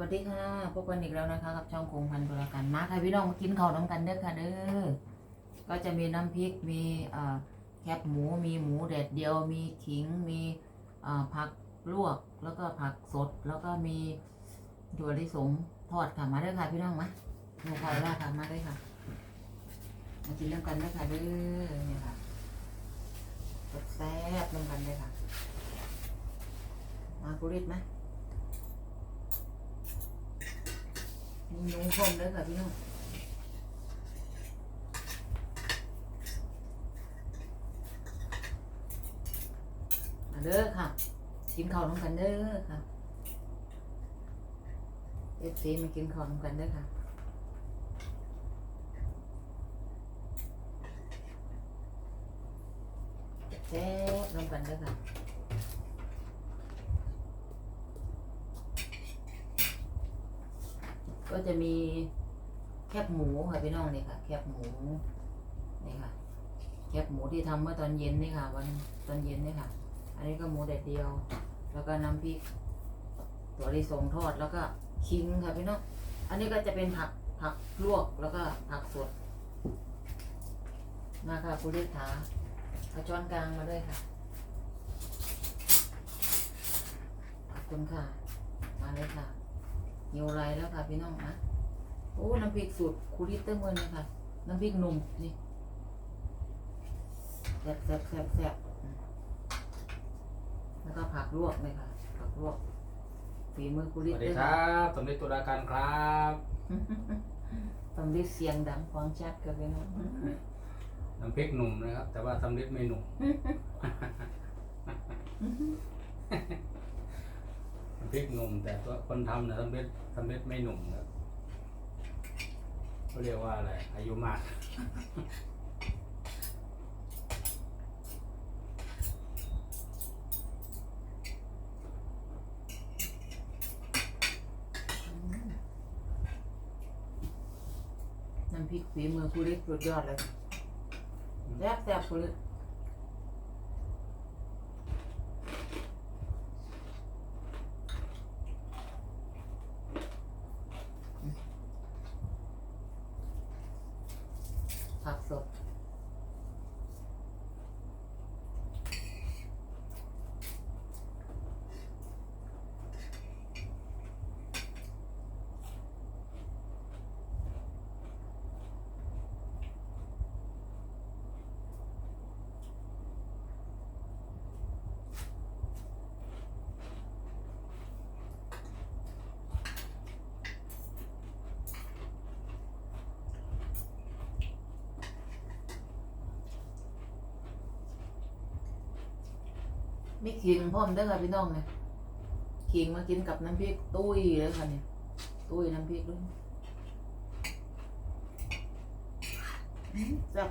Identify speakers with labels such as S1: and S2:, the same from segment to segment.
S1: วัสดีค่ะ พบกันอีกแล้วนะคะกับช่องคงพันธุ์บรกันมาค่ะพี่น้องมากินข้าวน้ำกันเด้อค่ะเด้อ ก็จะมีน้ำพริก มีแคบหมู มีหมูแดดเดียว มีขิง มีผักลวก แล้วก็ผักสด แล้วก็มีถั่วลิสงทอดค่ะ มาเด้อค่ะพี่น้องมาหมูคอยว่าค่ะ มาเด้อค่ะ มากินน้ำกันเด้อค่ะเด้อเนี่ยค่ะแซ่บน้ำกันเลยค่ะ มากุริดไหม มีหนูพรมด้วยค่ะพี่น้องมาเด้อค่ะกินข้าวน้ำกันเด้อค่ะเอฟซีมากินข้าวน้ำกันเด้อค่ะแซ่บน้ำกันเด้อค่ะ ก็จะมีแคบหมูค่ะพี่น้องนี่ค่ะ แคบหมูนี่ค่ะ แคบหมูที่ทำเมื่อตอนเย็นนี่ค่ะ วันตอนเย็นนี่ค่ะ อันนี้ก็หมูแดดเดียว แล้วก็น้ำพริกถั่วลิสงทอดแล้วก็คิงค่ะพี่น้องอันนี้ก็จะเป็นผักผักลวกแล้วก็ผักสดมาค่ะคุณเลขาเอาช้อนกลางมาด้วยค่ะขอบคุณค่ะ มาเลยค่ะ หิวไรแล้วค่ะพี่น้องนะโอ้น้ำพริกสูตรคูริเตอร์เมือนเลยค่ะ น้ำพริกหนุ่มนี่แซ่บแซ่บแซ่บแซ่บอืมแล้วก็ผักลวกเลยค่ะ ผักลวกฝีมือคู
S2: ส
S1: ริ
S2: วัส
S1: เต
S2: ดี
S1: อร์
S2: ครับสมเด็จตุลาการครับ
S1: ต้องได้เสียงดังฟังชัดกันพี่น้อง
S2: น้ำพริกหนุ่มนะครับ แต่ว่าสำเร็จไม่หนุ่มน้ำ พริกหนุ่ม แต่ตัวคนทำนะสำเร็จสำเร็จไม่หนุ่มครับเขาเรียกว่าอะไร อายุมาก
S1: น้ำพริกฝีมือคูริสุดยอดเลยแซ่บแซ่บคูริผักสด มีขิงพร้อมเด้อค่ะพี่น้องเนี่ยขิงมากินกับน้ำพริกตุ้ยเลยค่ะเนี่ยตุ้ยน้ำพริกด้วยอื้อแซ่บ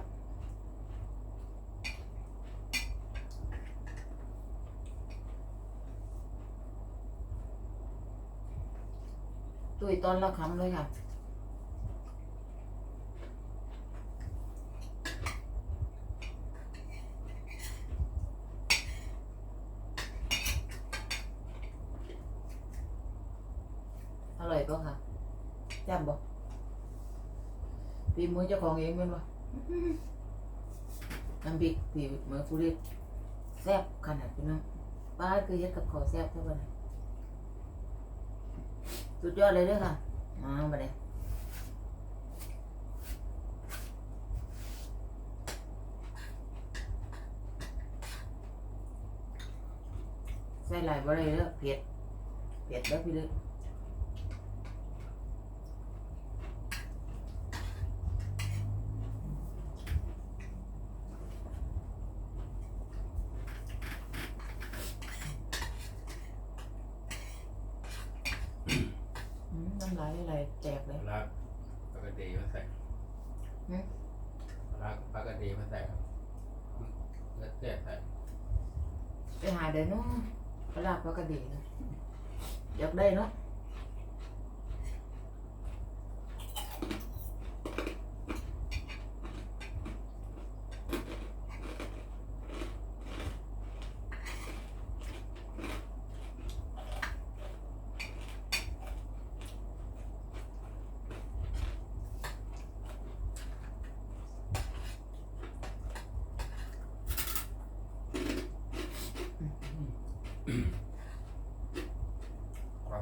S1: ตุ้ยตอนละคำเลยค่ะ อร่อยป่ะคะ จำบ่ปีมือเจ้าของเองเป็นบ่น้ำพริกปีมือผู้เรียกแซ่บขนาดพี่น้องป้าคือเฮ็ดกับข้าวแซ่บเท่าไหร่สุดยอดเลยเด้อค่ะมาบัดนี้ใส่หลายบ่ได้เด้อเผ็ดเผ็ดเด้อพี่เด้ออืมน้ำลายไหลแจกเลย
S2: รัก ปกติมาใส่
S1: หืม
S2: รักปกติมาใส่ครับแล้วแจกใส่
S1: ไปหาเดี๋ยวนู้นปลาปลากระดีนะอยากได้เนาะ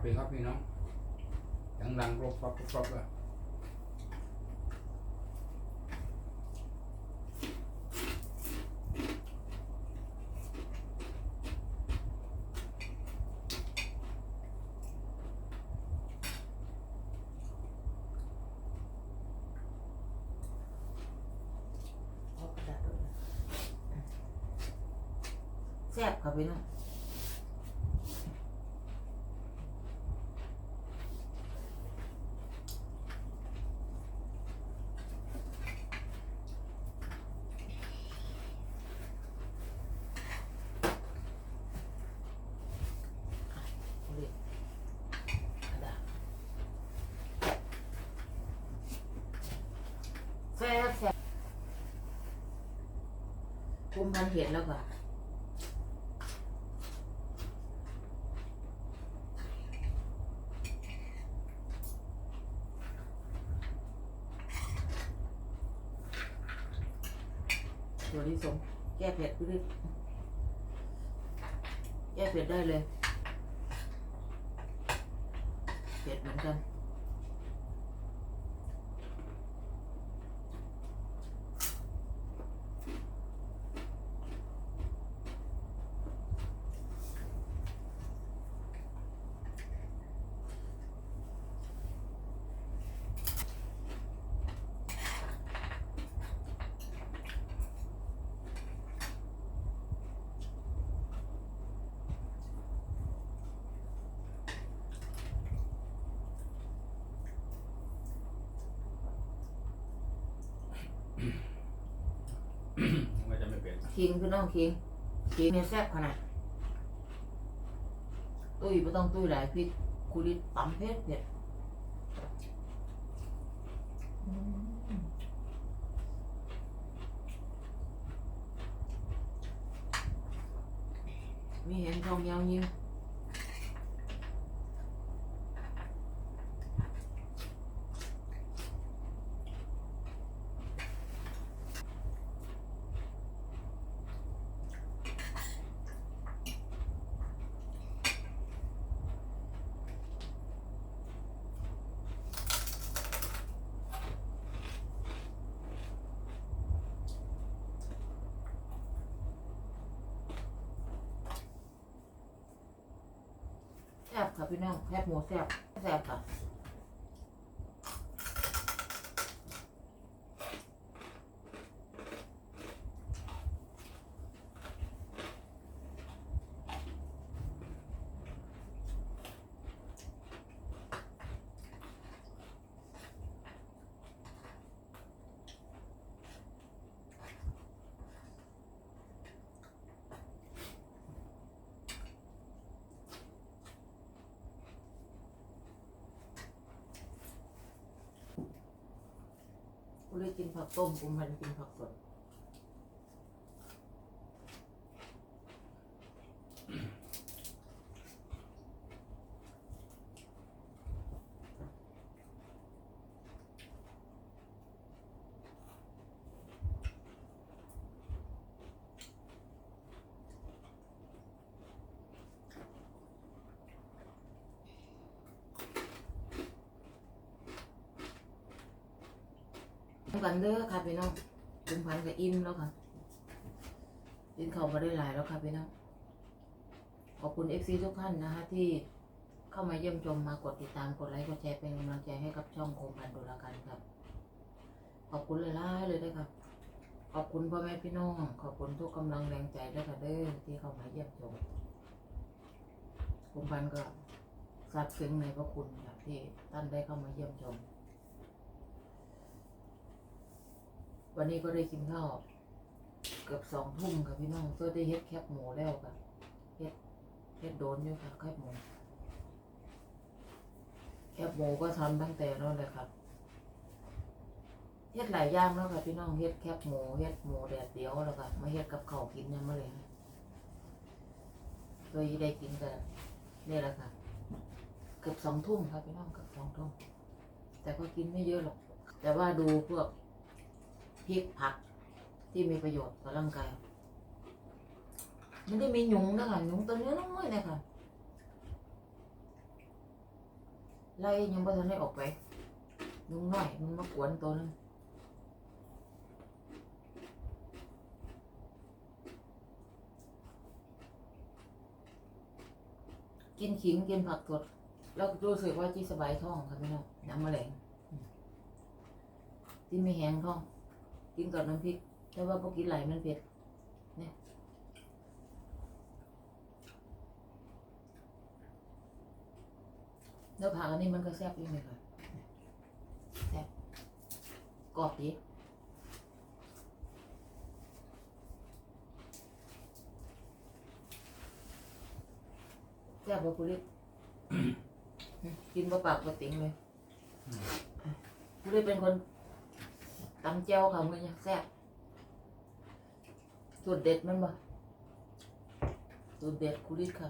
S2: เพลงครับพี่น้องยังดังรบรบรบเลย
S1: เอากระดาษด้วยนะแซ่บค่ะพี่น้องเอาดิกระดาษ แซ่บแซ่บคุมพันเห็ดแล้วก็ตัวที่สองแก้เผ็ดพี่ดิแก้เผ็ดได้เลย เผ็ดเหมือนกัน
S2: เป็น
S1: คิงพี่น้องคิงคิงเนี่ยแซ่บขนาดตุ้ยไม่ต้องตุ้ยหลายพริกคุริตตำเผ็ดเผ็ดอืมมีเห็นทองยาวยิง ค่ะพี่น้องแซ่บหมูแซ่บแซ่บค่ะ กูเลยกินผักต้มกูมันกินผักสด กันเด้อค่ะพี่น้องกุมพันกับอิ่มแล้วค่ะกินข้าวมาได้หลายแล้วค่ะพี่น้องขอบคุณเอฟซีทุกท่านนะคะที่เข้ามาเยี่ยมชมมากดติดตามกดไลค์กดแชร์เป็นกำลังใจให้กับช่องโคมพันดุลากันครับ ขอบคุณหลายๆเลยด้วยครับขอบคุณพ่อแม่พี่น้อง ขอบคุณทุกกำลังแรงใจด้วยค่ะเด้อที่เข้ามาเยี่ยมชมโคมพันก็ซาบซึ้งในพระคุณครับที่ท่านได้เข้ามาเยี่ยมชม วันนี้ก็ได้กินข้าวเกือบสองทุ่มค่ะพี่น้องก็ได้เฮ็ดแคบหมูแล้วค่ะเฮ็ดเฮ็ดโดนอยู่ค่ะแคบหมู แคบหมูก็ทำตั้งแต่นั่นเลยครับเฮ็ดหลายอย่างแล้วค่ะพี่น้องเฮ็ดแคบหมูเฮ็ดหมูแดดเดียวแล้วก็มาเฮ็ดกับข้าวกินยังไมาเลยเคยได้กินกันนี่แหละค่ะ เกือบสองทุ่มค่ะพี่น้องเกือบสองทุ่มแต่ก็กินไม่เยอะหรอก แต่ว่าดูพวก พริกผัก ที่มีประโยชน์ต่อร่างกายไม่ได้มีหยุงนะคะหยุงตัวเนี้อน้อยๆนะคะไล่ยังบ่ทันได้ออกไปยุงน้อยมันมากวนตัวนึงกินขิงกินผักสดแล้วรู้สึกว่าจีสบายท้องค่ะพี่น้องน้ำมะแรงกินไม่แห้งท้อง กินกับน้ำพริก แต่ว่าพอกินไหลายมันเผ็ดเนี่ยแล้วผักอันนี้มันก็แซ่บอยู่เลยค่ะแซ่บกรอบดีแซ่บกว่าปุริกินบะปากบะติ๋งเลยปุริเป็นคน ตำเจียวค่ะมือเนี่ยแซ่บสูตรเด็ดมันบ่สูตรเด็ดคุริค่ะ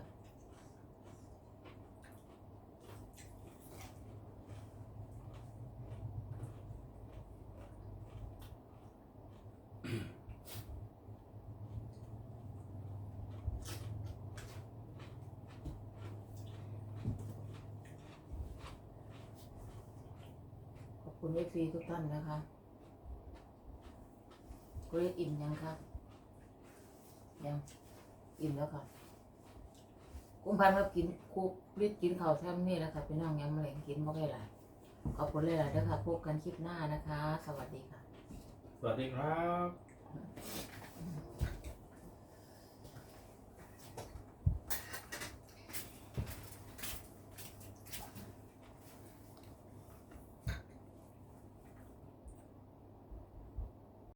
S1: ขอบคุณเอฟซีทุกท่านนะคะ คุณเรียกอิ่มยังครับยังอิ่มแล้วค่ะกุณพันครับกินคุกเรียกกินข้าวแท่นี่แหล้วค่ะพี่น้องยังไม่แรงกินไม่ได้หลายขอบคุณเลยหลายๆด้วยค่ะพบกันคลิปหน้านะคะ สวัสดีค่ะ
S2: สวัสดีครับ